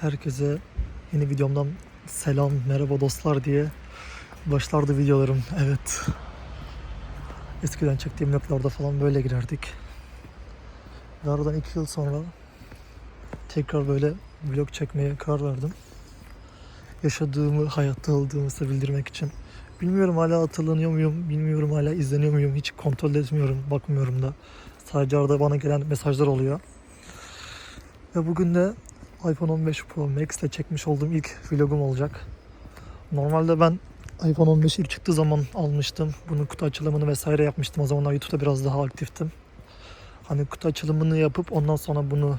Herkese yeni videomdan selam, merhaba dostlar diye başlardı videolarım. Evet. Eskiden çektiğim vloglarda falan böyle girerdik. Ve aradan iki yıl sonra tekrar böyle vlog çekmeye karar verdim. Yaşadığımı, hayatta olduğumu size bildirmek için. Bilmiyorum hala hatırlanıyor muyum, bilmiyorum hala izleniyor muyum, hiç kontrol etmiyorum, bakmıyorum da. Sadece arada bana gelen mesajlar oluyor. Ve bugün de iPhone 15 Pro Max ile çekmiş olduğum ilk vlogum olacak. Normalde ben iPhone 15 ilk çıktığı zaman almıştım. Bunun kutu açılımını vesaire yapmıştım. O zamanlar YouTube'da biraz daha aktiftim. Hani kutu açılımını yapıp ondan sonra bunu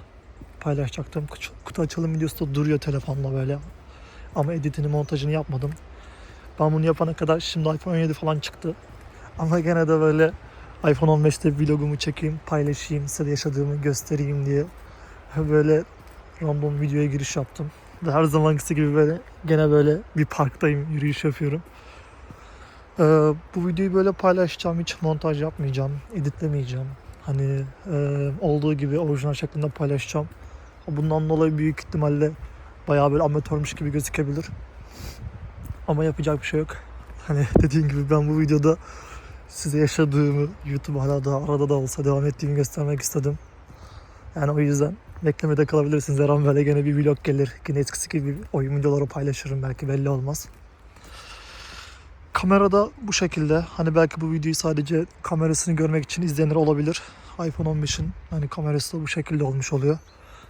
paylaşacaktım. Kutu- açılım videosu da duruyor telefonla böyle. Ama editini, montajını yapmadım. Ben bunu yapana kadar şimdi iPhone 17 falan çıktı. Ama gene de böyle iPhone 15'te vlogumu çekeyim, paylaşayım, size yaşadığımı göstereyim diye böyle random videoya giriş yaptım. Her zamankisi gibi böyle gene böyle bir parktayım, yürüyüş yapıyorum. Ee, bu videoyu böyle paylaşacağım, hiç montaj yapmayacağım, editlemeyeceğim. Hani e, olduğu gibi orijinal şeklinde paylaşacağım. Bundan dolayı büyük ihtimalle bayağı böyle amatörmüş gibi gözükebilir. Ama yapacak bir şey yok. Hani dediğim gibi ben bu videoda size yaşadığımı, YouTube hala da arada da olsa devam ettiğimi göstermek istedim. Yani o yüzden beklemede kalabilirsiniz. Her an böyle gene bir vlog gelir. Yine eskisi gibi oyun videoları paylaşırım belki belli olmaz. Kamerada bu şekilde. Hani belki bu videoyu sadece kamerasını görmek için izleyenler olabilir. iPhone 15'in hani kamerası da bu şekilde olmuş oluyor.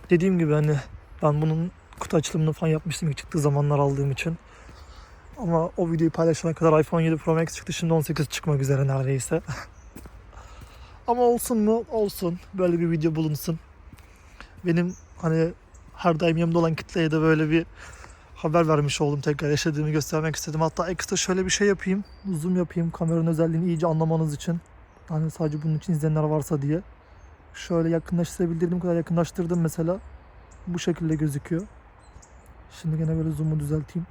Dediğim gibi hani ben bunun kutu açılımını falan yapmıştım çıktığı zamanlar aldığım için. Ama o videoyu paylaşana kadar iPhone 7 Pro Max çıktı. Şimdi 18 çıkmak üzere neredeyse. Ama olsun mu? Olsun. Böyle bir video bulunsun benim hani her daim yanımda olan kitleye de böyle bir haber vermiş oldum. Tekrar yaşadığımı göstermek istedim. Hatta ekstra şöyle bir şey yapayım. Zoom yapayım kameranın özelliğini iyice anlamanız için. Hani sadece bunun için izleyenler varsa diye. Şöyle yakınlaştırabildiğim kadar yakınlaştırdım mesela. Bu şekilde gözüküyor. Şimdi gene böyle zoom'u düzelteyim.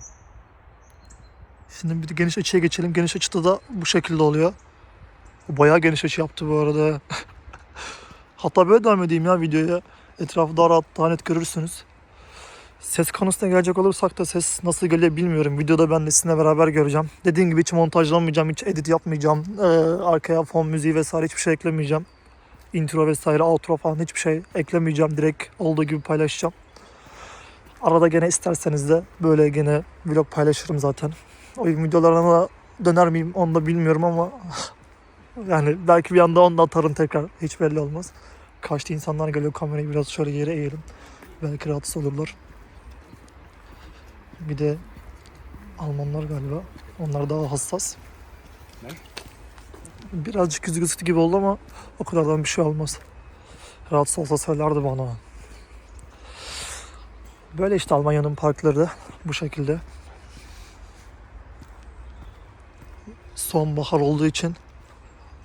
Şimdi bir de geniş açıya geçelim. Geniş açıda da bu şekilde oluyor. Bayağı geniş açı yaptı bu arada. Hatta böyle devam edeyim ya videoya. Etrafı daha rahat, daha net görürsünüz. Ses konusuna gelecek olursak da ses nasıl geliyor bilmiyorum. Videoda ben de sizinle beraber göreceğim. Dediğim gibi hiç montajlamayacağım, hiç edit yapmayacağım. Ee, arkaya fon müziği vesaire hiçbir şey eklemeyeceğim. Intro vesaire, outro falan hiçbir şey eklemeyeceğim. Direkt olduğu gibi paylaşacağım. Arada gene isterseniz de böyle gene vlog paylaşırım zaten. Oyun videolarına döner miyim onu da bilmiyorum ama yani belki bir anda onu da atarım tekrar. Hiç belli olmaz. Kaçta insanlar geliyor kamerayı biraz şöyle yere eğelim. Belki rahatsız olurlar. Bir de Almanlar galiba. Onlar daha hassas. Ne? Birazcık yüzü gözüktü gibi oldu ama o kadardan bir şey olmaz. Rahatsız olsa söylerdi bana. Böyle işte Almanya'nın parkları da bu şekilde. Sonbahar olduğu için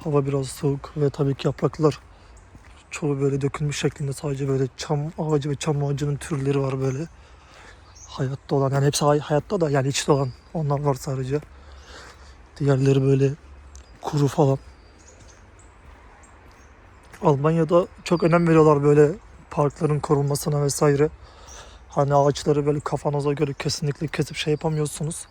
hava biraz soğuk ve tabii ki yapraklar çoğu böyle dökülmüş şeklinde sadece böyle çam ağacı ve çam ağacının türleri var böyle. Hayatta olan yani hepsi hay- hayatta da yani içte olan onlar var sadece. Diğerleri böyle kuru falan. Almanya'da çok önem veriyorlar böyle parkların korunmasına vesaire. Hani ağaçları böyle kafanıza göre kesinlikle kesip şey yapamıyorsunuz.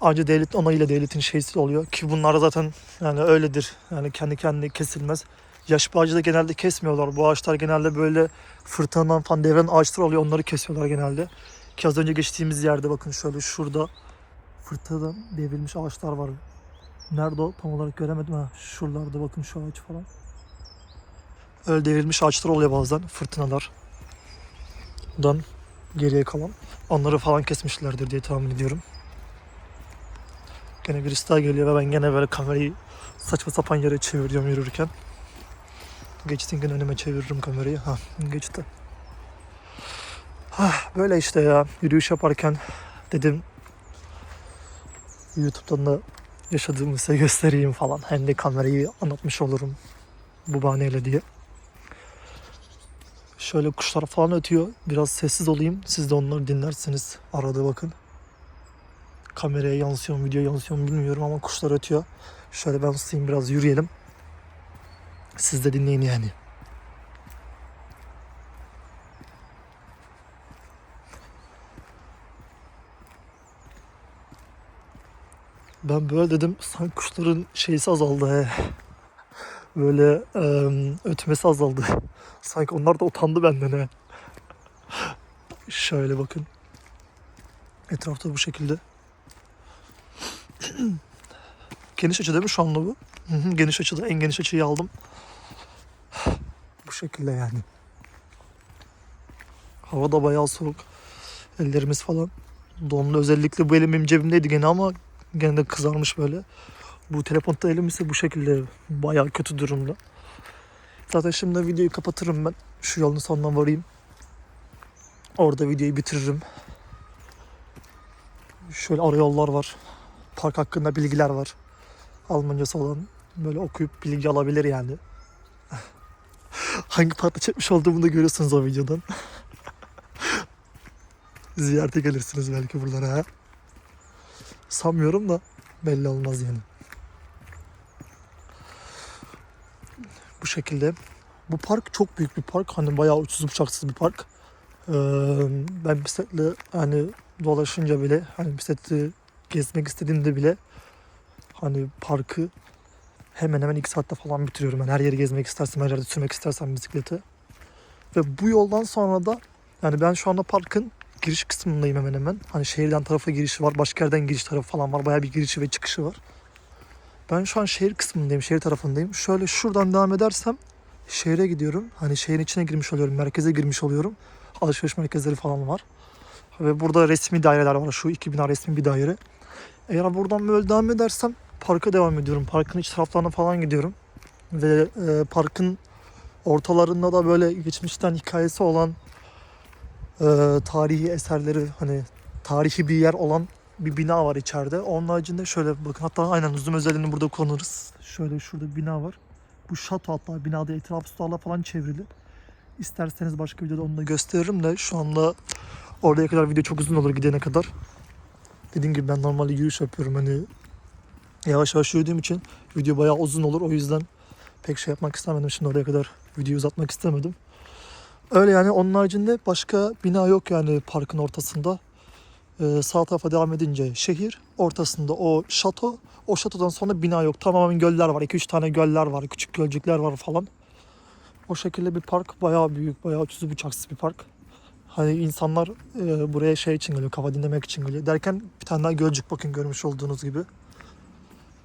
Ancak devlet onayıyla devletin şeysi oluyor ki bunlar zaten yani öyledir. Yani kendi kendine kesilmez. Yaş ağacı da genelde kesmiyorlar. Bu ağaçlar genelde böyle fırtınadan falan devren ağaçlar oluyor. Onları kesiyorlar genelde. Ki az önce geçtiğimiz yerde bakın şöyle şurada fırtınadan devrilmiş ağaçlar var. Nerede o? Tam olarak göremedim ha. Şuralarda bakın şu ağaç falan. Öyle devrilmiş ağaçlar oluyor bazen fırtınalar. Dan geriye kalan. Onları falan kesmişlerdir diye tahmin ediyorum. Gene birisi daha geliyor ve ben gene böyle kamerayı saçma sapan yere çeviriyorum yürürken. Geçtiğin önüme çeviririm kamerayı. Ha geçti. Ah, böyle işte ya yürüyüş yaparken dedim YouTube'dan da yaşadığımı size göstereyim falan. Hem de kamerayı anlatmış olurum bu bahaneyle diye. Şöyle kuşlar falan ötüyor. Biraz sessiz olayım. Siz de onları dinlersiniz. Arada bakın. Kameraya yansıyor mu, video yansıyor mu bilmiyorum ama kuşlar ötüyor. Şöyle ben susayım biraz yürüyelim. Siz de dinleyin yani. Ben böyle dedim sanki kuşların şeysi azaldı he. Böyle e, ötmesi azaldı. Sanki onlar da utandı benden he. Şöyle bakın. Etrafta bu şekilde geniş açı değil mi şu anda bu? Geniş açıda. En geniş açıyı aldım. Bu şekilde yani. Hava da bayağı soğuk. Ellerimiz falan donlu. Özellikle bu elim benim cebimdeydi gene ama gene de kızarmış böyle. Bu telefonda elim ise bu şekilde bayağı kötü durumda. Zaten şimdi videoyu kapatırım ben. Şu yolun sonuna varayım. Orada videoyu bitiririm. Şöyle ara yollar var. Park hakkında bilgiler var. Almancası olan böyle okuyup bilgi alabilir yani. Hangi parkta çekmiş olduğumu da görüyorsunuz o videodan. Ziyarete gelirsiniz belki buralara ha. Sanmıyorum da belli olmaz yani. Bu şekilde. Bu park çok büyük bir park. Hani bayağı uçsuz bucaksız bir park. Ee, ben bisikletle hani dolaşınca bile hani bisikletle gezmek istediğimde bile hani parkı hemen hemen iki saatte falan bitiriyorum. Yani her yeri gezmek istersem, her yerde sürmek istersem bisikleti. Ve bu yoldan sonra da yani ben şu anda parkın giriş kısmındayım hemen hemen. Hani şehirden tarafa girişi var, başka yerden giriş tarafı falan var. Bayağı bir girişi ve çıkışı var. Ben şu an şehir kısmındayım, şehir tarafındayım. Şöyle şuradan devam edersem şehre gidiyorum. Hani şehrin içine girmiş oluyorum, merkeze girmiş oluyorum. Alışveriş merkezleri falan var. Ve burada resmi daireler var. Şu iki bina resmi bir daire. Eğer buradan böyle devam edersem parka devam ediyorum. Parkın iç taraflarına falan gidiyorum. Ve e, parkın ortalarında da böyle geçmişten hikayesi olan e, tarihi eserleri hani tarihi bir yer olan bir bina var içeride. Onun haricinde şöyle bakın hatta aynen uzun özelliğini burada konuruz. Şöyle şurada bir bina var. Bu şato hatta binada etrafı sularla falan çevrili. İsterseniz başka videoda onu da gösteririm de şu anda oraya kadar video çok uzun olur gidene kadar. Dediğim gibi ben normalde yürüyüş yapıyorum hani yavaş yavaş yürüdüğüm için video bayağı uzun olur. O yüzden pek şey yapmak istemedim. Şimdi oraya kadar videoyu uzatmak istemedim. Öyle yani onun haricinde başka bina yok yani parkın ortasında. Ee, sağ tarafa devam edince şehir, ortasında o şato. O şatodan sonra bina yok. Tamamen göller var. 2-3 tane göller var. Küçük gölcükler var falan. O şekilde bir park. Bayağı büyük, bayağı uçsuz bucaksız bir park. Hani insanlar e, buraya şey için geliyor, kafa dinlemek için geliyor. Derken bir tane daha gölcük bakın görmüş olduğunuz gibi.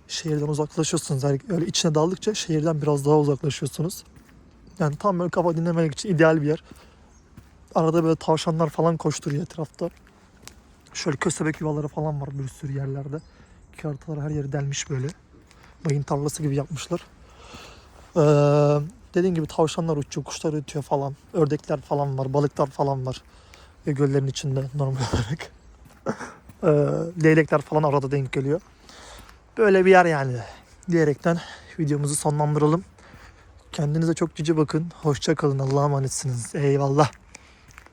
Şehirden uzaklaşıyorsunuz. Yani öyle içine daldıkça şehirden biraz daha uzaklaşıyorsunuz. Yani tam böyle kafa dinlemek için ideal bir yer. Arada böyle tavşanlar falan koşturuyor etrafta. Şöyle köstebek yuvaları falan var bir sürü yerlerde. Kartalar her yeri delmiş böyle. Mayın tarlası gibi yapmışlar. Ee, dediğim gibi tavşanlar uçuyor, kuşlar ötüyor falan. Ördekler falan var, balıklar falan var. Ve göllerin içinde normal olarak. ee, leylekler falan arada denk geliyor. Böyle bir yer yani. Diyerekten videomuzu sonlandıralım. Kendinize çok cici bakın. Hoşça kalın. Allah'a emanetsiniz. Eyvallah.